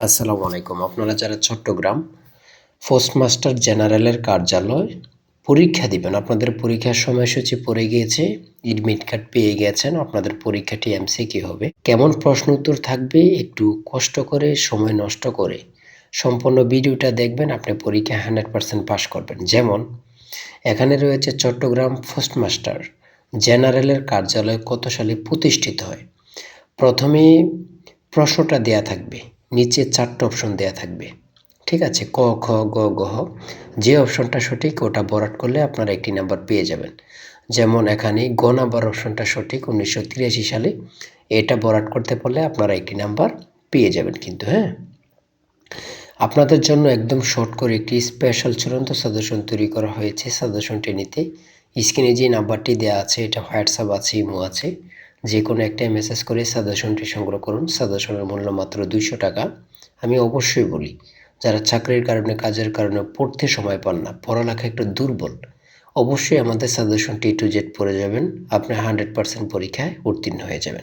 আসসালামু আলাইকুম। আপনারা যারা চট্টগ্রাম পোস্টমাস্টার জেনারেলের কার্যালয় পরীক্ষা দিবেন, আপনাদের পরীক্ষার সময়সূচি পড়ে গিয়েছে এডমিট কার্ড পেয়ে গেছেন, আপনাদের পরীক্ষাটি এমসিকিউ হবে। কেমন প্রশ্ন উত্তর থাকবে একটু কষ্ট করে, সময় নষ্ট করে সম্পূর্ণ ভিডিওটা দেখবেন, আপনি পরীক্ষা হান্ড্রেড পার্সেন্ট পাস করবেন। যেমন, এখানে রয়েছে চট্টগ্রাম পোস্টমাস্টার জেনারেলের কার্যালয় কত সালে প্রতিষ্ঠিত হয়? প্রথমে প্রশ্নটা দেয়া থাকবে নিচে চারটে অপশন দেয়া থাকবে। ঠিক আছে? ক, খ, গ গ, হ। যে অপশনটা সঠিক, ওটা বরাট করলে আপনারা একটি নাম্বার পেয়ে যাবেন। যেমন এখানে গ নাম্বার অপশনটা সঠিক উনিশশো তিরাশি সালে, এটা বরাট করতে পারলে আপনারা একটি নাম্বার পেয়ে যাবেন কিন্তু হ্যাঁ? আপনাদের জন্য একদম শর্ট করে একটি স্পেশাল চূড়ান্ত সাজেশন তৈরি করা হয়েছে। সাজেশনটি নিতে স্ক্রিনে যে নাম্বারটি দেওয়া আছে, এটা হোয়াটসঅ্যাপ আছে ইমো আছে। যে কোনো একটা মেসেজ করে সাজেশনটি সংগ্রহ করুন। সাজেশনের মূল্য মাত্র দুইশো টাকা। আমি অবশ্যই বলি, যারা চাকরির কারণে, কাজের কারণে পড়তে সময় পান না, পড়ালেখা একটু দুর্বল, অবশ্যই আমাদের সাজেশনটি টু জেড পড়ে যাবেন। আপনি হান্ড্রেড পার্সেন্ট পরীক্ষায় উত্তীর্ণ হয়ে যাবেন।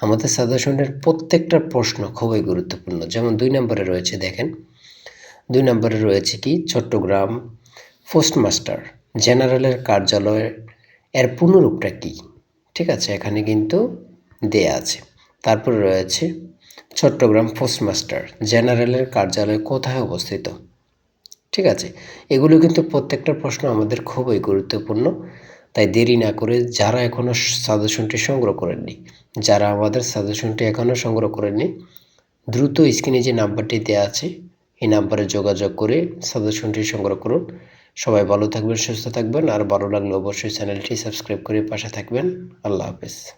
আমাদের সাজেশনের প্রত্যেকটা প্রশ্ন খুবই গুরুত্বপূর্ণ। যেমন দুই নম্বরে রয়েছে, দেখেন, দুই নম্বরে রয়েছে কি? চট্টগ্রাম পোস্টমাস্টার, জেনারেলের কার্যালয়ের, এর পুনরূপটা কী? ঠিক আছে, এখানে কিন্তু দেয়া আছে। তারপর রয়েছে চট্টগ্রাম পোস্টমাস্টার জেনারেলের কার্যালয় কোথায় অবস্থিত? ঠিক আছে, এগুলো কিন্তু প্রত্যেকটা প্রশ্ন আমাদের খুবই গুরুত্বপূর্ণ, তাই দেরি না করে যারা এখনও সাজেশনটি সংগ্রহ করেননি, যারা আমাদের সাজেশনটি এখনও সংগ্রহ করেননি, দ্রুত স্ক্রিনে যে নাম্বারটি দেওয়া আছে, এই নাম্বারে যোগাযোগ করে সাজেশনটি সংগ্রহ করুন। সবাই ভালো থাকবেন, সুস্থ থাকবেন, আর ভালো লাগলে অবশ্যই চ্যানেলটি সাবস্ক্রাইব করে পাশে থাকবেন। আল্লাহ হাফেজ।